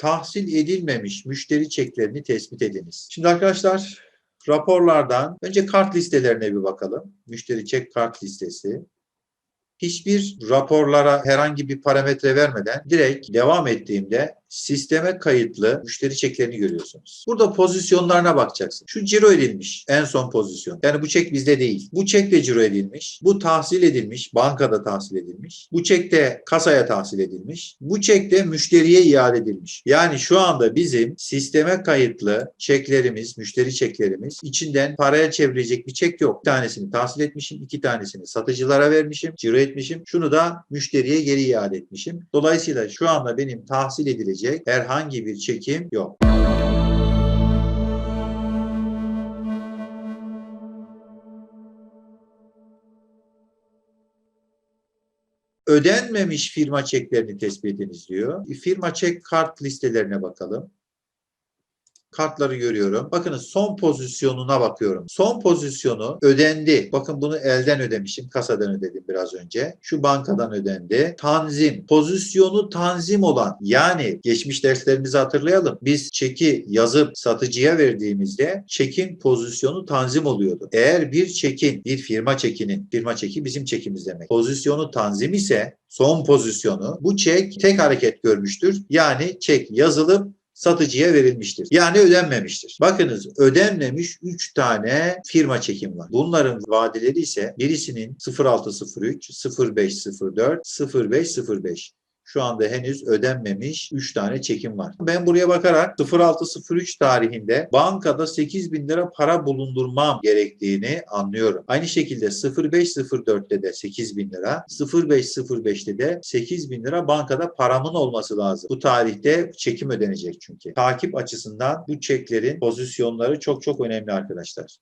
tahsil edilmemiş müşteri çeklerini tespit ediniz. Şimdi arkadaşlar raporlardan önce kart listelerine bir bakalım. Müşteri çek kart listesi. Hiçbir raporlara herhangi bir parametre vermeden direkt devam ettiğimde sisteme kayıtlı müşteri çeklerini görüyorsunuz. Burada pozisyonlarına bakacaksın. Şu ciro edilmiş en son pozisyon. Yani bu çek bizde değil. Bu çek de ciro edilmiş. Bu tahsil edilmiş. Bankada tahsil edilmiş. Bu çek de kasaya tahsil edilmiş. Bu çek de müşteriye iade edilmiş. Yani şu anda bizim sisteme kayıtlı çeklerimiz, müşteri çeklerimiz içinden paraya çevirecek bir çek yok. Bir tanesini tahsil etmişim, iki tanesini satıcılara vermişim, ciro etmişim. Şunu da müşteriye geri iade etmişim. Dolayısıyla şu anda benim tahsil edilecek herhangi bir çekim yok. Ödenmemiş firma çeklerini tespit ediniz diyor. Firma çek kart listelerine bakalım kartları görüyorum. Bakınız son pozisyonuna bakıyorum. Son pozisyonu ödendi. Bakın bunu elden ödemişim. Kasadan ödedim biraz önce. Şu bankadan ödendi. Tanzim. Pozisyonu tanzim olan yani geçmiş derslerimizi hatırlayalım. Biz çeki yazıp satıcıya verdiğimizde çekin pozisyonu tanzim oluyordu. Eğer bir çekin, bir firma çekinin, firma çeki bizim çekimiz demek. Pozisyonu tanzim ise son pozisyonu bu çek tek hareket görmüştür. Yani çek yazılıp satıcıya verilmiştir. Yani ödenmemiştir. Bakınız ödenmemiş 3 tane firma çekim var. Bunların vadeleri ise birisinin 0603, 0504, 0505. Şu anda henüz ödenmemiş 3 tane çekim var. Ben buraya bakarak 0603 tarihinde bankada 8 bin lira para bulundurmam gerektiğini anlıyorum. Aynı şekilde 0504'te de 8 bin lira, 0505'te de 8 bin lira bankada paramın olması lazım. Bu tarihte çekim ödenecek çünkü. Takip açısından bu çeklerin pozisyonları çok çok önemli arkadaşlar.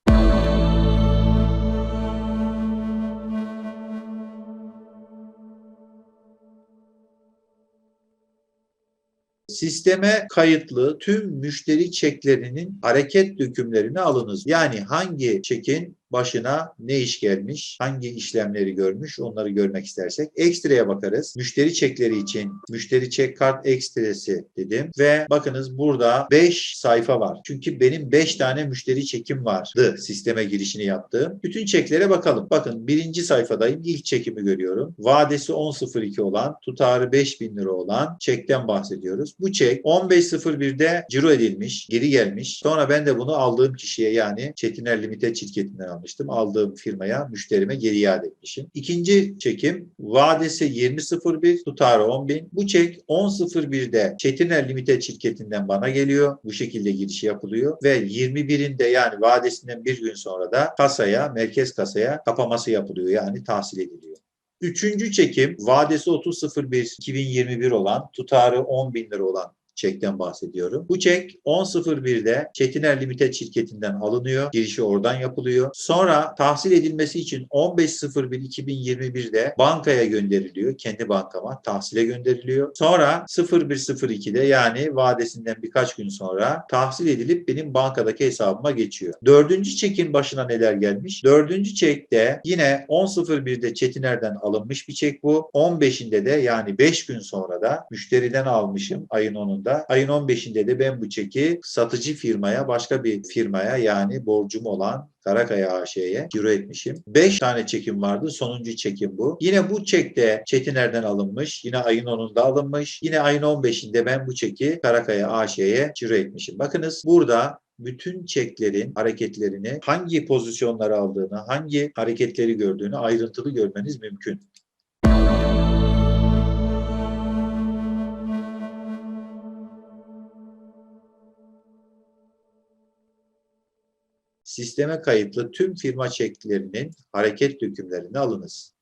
Sisteme kayıtlı tüm müşteri çeklerinin hareket dökümlerini alınız. Yani hangi çekin başına ne iş gelmiş, hangi işlemleri görmüş onları görmek istersek ekstraya bakarız. Müşteri çekleri için müşteri çek kart ekstresi dedim ve bakınız burada 5 sayfa var. Çünkü benim 5 tane müşteri çekim vardı sisteme girişini yaptığım. Bütün çeklere bakalım. Bakın birinci sayfadayım. İlk çekimi görüyorum. Vadesi 10.02 olan, tutarı 5000 lira olan çekten bahsediyoruz. Bu çek 15.01'de ciro edilmiş, geri gelmiş. Sonra ben de bunu aldığım kişiye yani Çetiner Limited şirketinden almıştım. Aldığım firmaya, müşterime geri iade etmişim. İkinci çekim vadesi 20.01, tutarı 10.000. Bu çek 10.01'de Çetiner Limited şirketinden bana geliyor. Bu şekilde girişi yapılıyor ve 21'inde yani vadesinden bir gün sonra da kasaya, merkez kasaya kapaması yapılıyor. Yani tahsil ediliyor. Üçüncü çekim vadesi 30.01.2021 olan tutarı 10 bin lira olan çekten bahsediyorum. Bu çek 10.01'de Çetiner Limited şirketinden alınıyor. Girişi oradan yapılıyor. Sonra tahsil edilmesi için 15.01.2021'de bankaya gönderiliyor. Kendi bankama tahsile gönderiliyor. Sonra 01.02'de yani vadesinden birkaç gün sonra tahsil edilip benim bankadaki hesabıma geçiyor. Dördüncü çekin başına neler gelmiş? Dördüncü çekte yine 10.01'de Çetiner'den alınmış bir çek bu. 15'inde de yani 5 gün sonra da müşteriden almışım ayın 10'unda da ayın 15'inde de ben bu çeki satıcı firmaya başka bir firmaya yani borcum olan Karakaya AŞ'ye ciro etmişim. 5 tane çekim vardı. Sonuncu çekim bu. Yine bu çek de Çetiner'den alınmış. Yine ayın 10'unda alınmış. Yine ayın 15'inde ben bu çeki Karakaya AŞ'ye ciro etmişim. Bakınız burada bütün çeklerin hareketlerini hangi pozisyonları aldığını, hangi hareketleri gördüğünü ayrıntılı görmeniz mümkün. Sisteme kayıtlı tüm firma çeklerinin hareket dökümlerini alınız.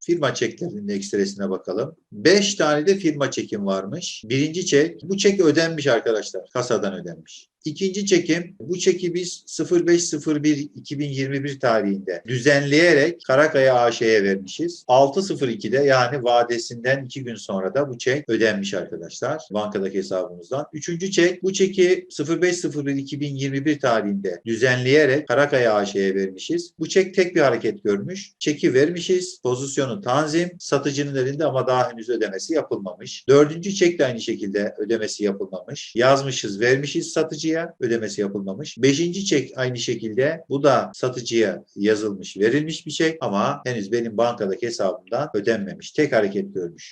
Firma çeklerinin ekstresine bakalım. 5 tane de firma çekim varmış. Birinci çek, bu çek ödenmiş arkadaşlar. Kasadan ödenmiş. İkinci çekim bu çeki biz 05.01.2021 tarihinde düzenleyerek Karakaya AŞ'ye vermişiz. 6.02'de yani vadesinden 2 gün sonra da bu çek ödenmiş arkadaşlar bankadaki hesabımızdan. Üçüncü çek bu çeki 05.01.2021 tarihinde düzenleyerek Karakaya AŞ'ye vermişiz. Bu çek tek bir hareket görmüş. Çeki vermişiz. Pozisyonu tanzim. Satıcının elinde ama daha henüz ödemesi yapılmamış. Dördüncü çek de aynı şekilde ödemesi yapılmamış. Yazmışız, vermişiz satıcıya. Ödemesi yapılmamış. Beşinci çek aynı şekilde. Bu da satıcıya yazılmış, verilmiş bir çek ama henüz benim bankadaki hesabımdan ödenmemiş. Tek hareket görmüş.